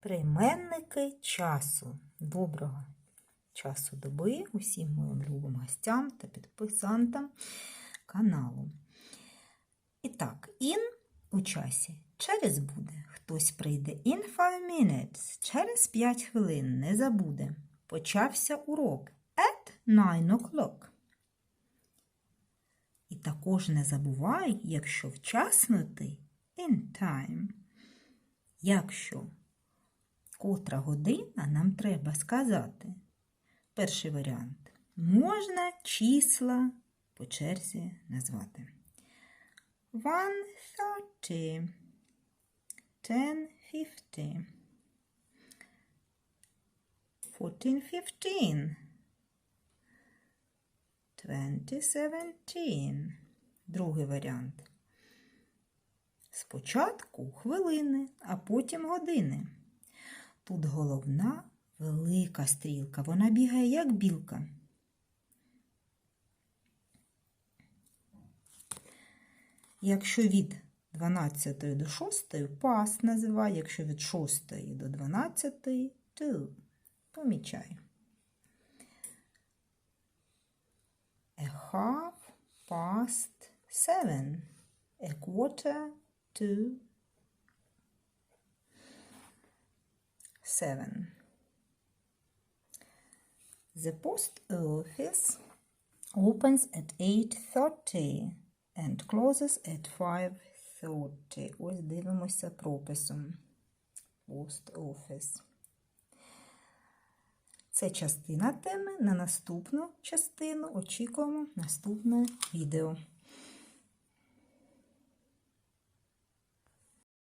Прийменники часу. Доброго часу доби усім моїм любим гостям та підписантам каналу. І так, in у часі через буде. Хтось прийде in five minutes. Через 5 хвилин не забуде. Почався урок at 9 o'clock. І також не забувай, якщо вчасно ти in time. Якщо котра година нам треба сказати. Перший варіант. Можна числа по черзі назвати. 1.30, 10.50, 14.15, 2017. Другий варіант. Спочатку хвилини, а потім години. Тут головна велика стрілка. Вона бігає як білка. Якщо від 12 до 6 пас називає, якщо від 6 до 12 to. Помічай. A half past seven. A quarter to seven. The post office opens at 8.30 and closes at 5.30. Ось дивимося прописом. Post office. Це частина теми. На наступну частину очікуємо наступне відео.